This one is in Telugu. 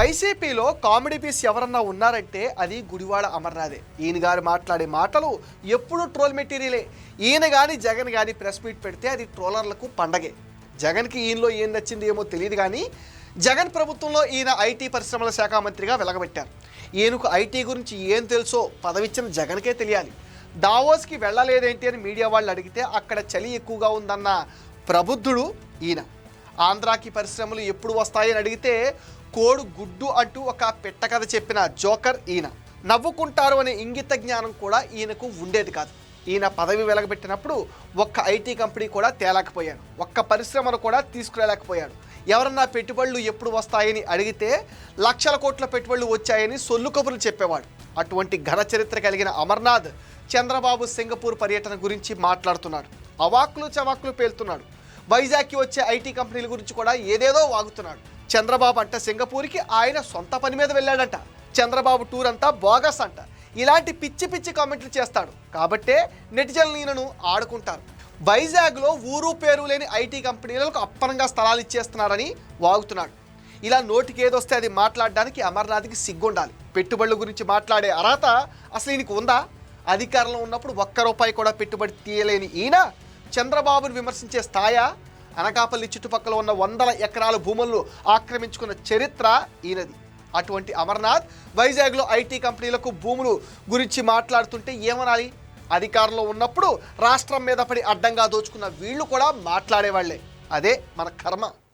వైసీపీలో కామెడీ పీస్ ఎవరన్నా ఉన్నారంటే అది గుడివాడ అమర్నాథే. ఈయన గారు మాట్లాడే మాటలు ఎప్పుడు ట్రోల్ మెటీరియలే. ఈయన కానీ జగన్ కానీ ప్రెస్ మీట్ పెడితే అది ట్రోలర్లకు పండగే. జగన్కి ఈయనలో ఏం నచ్చింది ఏమో తెలియదు కానీ జగన్ ప్రభుత్వంలో ఈయన ఐటీ పరిశ్రమల శాఖ మంత్రిగా వెలగబెట్టారు. ఈయనకు ఐటీ గురించి ఏం తెలుసో పదవిచ్చిన జగన్కే తెలియాలి. దావోస్కి వెళ్ళలేదేంటి అని మీడియా వాళ్ళు అడిగితే అక్కడ చలి ఎక్కువగా ఉందన్న ప్రబుద్ధుడు ఈయన. ఆంధ్రాకి పరిశ్రమలు ఎప్పుడు వస్తాయని అడిగితే కోడు గుడ్డు అంటూ ఒక పెట్టకథ చెప్పిన జోకర్ ఈయన. నవ్వుకుంటారు అనే ఇంగిత జ్ఞానం కూడా ఈయనకు ఉండేది కాదు. ఈయన పదవి వెలగబెట్టినప్పుడు ఒక్క ఐటీ కంపెనీ కూడా తేలేకపోయాడు. ఒక్క పరిశ్రమను కూడా తీసుకురాలేకపోయాడు. ఎవరన్నా పెట్టుబడులు ఎప్పుడు వస్తాయని అడిగితే లక్షల కోట్ల పెట్టుబడులు వచ్చాయని సొల్లు కబుర్లు చెప్పేవాడు. అటువంటి ఘన చరిత్ర కలిగిన అమర్నాథ్ చంద్రబాబు సింగపూర్ పర్యటన గురించి మాట్లాడుతున్నాడు. అవాక్కులు చవాక్కులు పేలుతున్నాడు. వైజాగ్కి వచ్చే ఐటీ కంపెనీల గురించి కూడా ఏదేదో వాగుతున్నాడు. చంద్రబాబు అంట సింగపూర్కి ఆయన సొంత పని మీద వెళ్ళాడంట. చంద్రబాబు టూర్ అంతా బోగస్ అంట. ఇలాంటి పిచ్చి పిచ్చి కామెంట్లు చేస్తాడు. కాబట్టే నెటిజన్లు ఈయనను ఆడుకుంటారు. వైజాగ్లో ఊరు పేరు లేని ఐటీ కంపెనీలకు అప్పనంగా స్థలాలు ఇచ్చేస్తున్నారని వాగుతున్నాడు. ఇలా నోటికి ఏదొస్తే అది మాట్లాడడానికి అమర్నాథ్కి సిగ్గుండాలి. పెట్టుబడుల గురించి మాట్లాడే అర్హత అసలు ఈయనకు ఉందా? అధికారంలో ఉన్నప్పుడు ఒక్క రూపాయి కూడా పెట్టుబడి తీయలేని ఈయన చంద్రబాబును విమర్శించే స్థాయా అనకాపల్లి చుట్టుపక్కల ఉన్న వందల ఎకరాల భూములను ఆక్రమించుకున్న చరిత్ర ఈయనది. అటువంటి అమర్నాథ్ వైజాగ్లో ఐటీ కంపెనీలకు భూములు గురించి మాట్లాడుతుంటే ఏమనాలి? అధికారంలో ఉన్నప్పుడు రాష్ట్రం మీద పడి అడ్డంగా దోచుకున్న వీళ్ళు కూడా మాట్లాడేవాళ్ళే. అదే మన కర్మ.